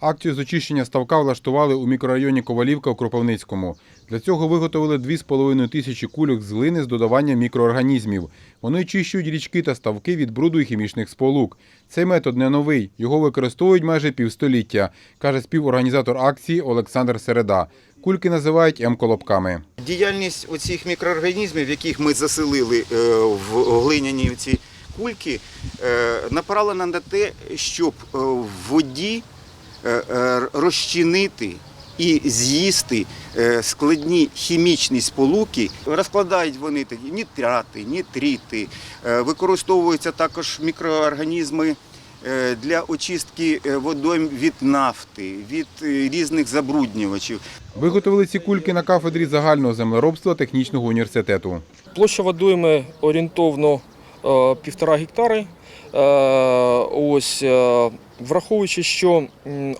Акцію з очищення ставка влаштували у мікрорайоні Ковалівка у Кропивницькому. Для цього виготовили 2,5 тисячі кульок з глини з додаванням мікроорганізмів. Вони очищують річки та ставки від бруду і хімічних сполук. Цей метод не новий. Його використовують майже півстоліття, каже співорганізатор акції Олександр Середа. Кульки називають М-колобками. Діяльність оцих мікроорганізмів, яких ми заселили е, в глиняні ці кульки, е, направлена на те, щоб е, в воді розчинити і з'їсти е, складні хімічні сполуки. Розкладають вони такі нітрати, нітрити, е, використовуються також мікроорганізми. е, Для очистки е, водойм від нафти, від е, різних забруднювачів. Виготовили ці кульки на кафедрі загального землеробства технічного університету. Площа водойми орієнтовно е, півтора гектари. Е, Ось, е, враховуючи, що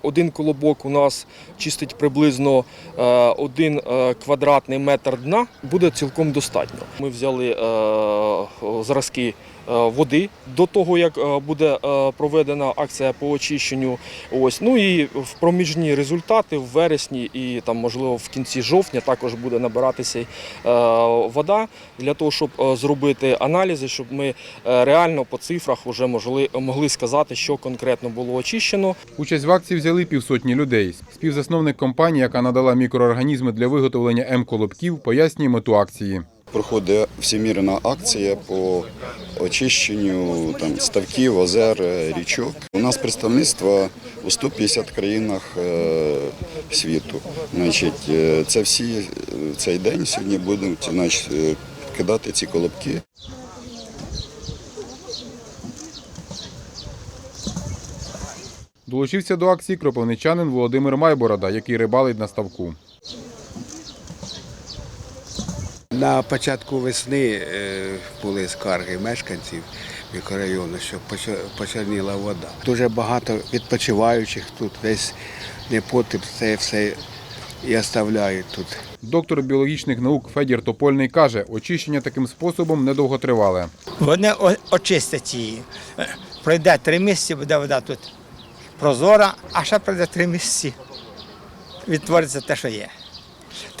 один колобок у нас чистить приблизно е, один е, квадратний метр дна, буде цілком достатньо. Ми взяли е, зразки води до того, як е, буде е, проведена акція по очищенню. Ось. Ну і в проміжні результати в вересні і там, можливо, в кінці жовтня також буде набиратися е, вода для того, щоб е, зробити аналізи, щоб ми е, реально по цифрах вже могли, могли сказати, що конкретно було очищено. Участь в акції взяли півсотні людей. Співзасновник компанії, яка надала мікроорганізми для виготовлення М-колобків, пояснює мету акції. Проходить всемірна акція по очищенню там, ставків, озер, е, річок. У нас представництво у 150 країнах е, світу. Значить, е, це всі цей день сьогодні будуть значить, кидати ці колобки. Долучився до акції кропивничанин Володимир Майборода, який рибалить на ставку. На початку весни е, були скарги мешканців мікрорайону, що почерніла вода. Дуже багато відпочиваючих тут весь непотріб, це все і оставляють тут. Доктор біологічних наук Федір Топольний каже, очищення таким способом недовготривале. Вони очистять її. Е, Пройде три місяці, буде вода тут прозора, а ще пройде три місяці. Відтвориться те, що є.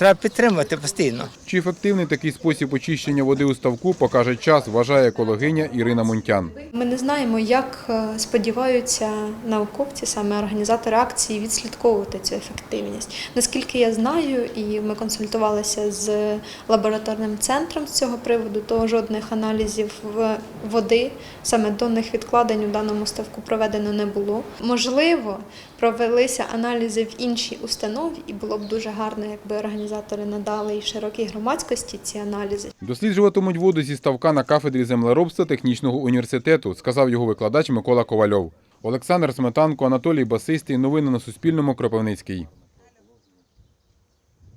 Треба підтримувати постійно. Чи ефективний такий спосіб очищення води у ставку, покаже час, вважає екологиня Ірина Мунтян. Ми не знаємо, як е, сподіваються науковці, саме організатори акції, відслідковувати цю ефективність. Наскільки я знаю, і ми консультувалися з лабораторним центром з цього приводу, то жодних аналізів в води, саме донних відкладень у даному ставку проведено не було. Можливо, провелися аналізи в іншій установі, і було б дуже гарно, якби організатори надали і широкій громадськості ці аналізи. Досліджуватимуть воду зі ставка на кафедрі землеробства технічного університету, сказав його викладач Микола Ковальов. Олександр Сметанко, Анатолій Басистий. Новини на Суспільному. Кропивницький.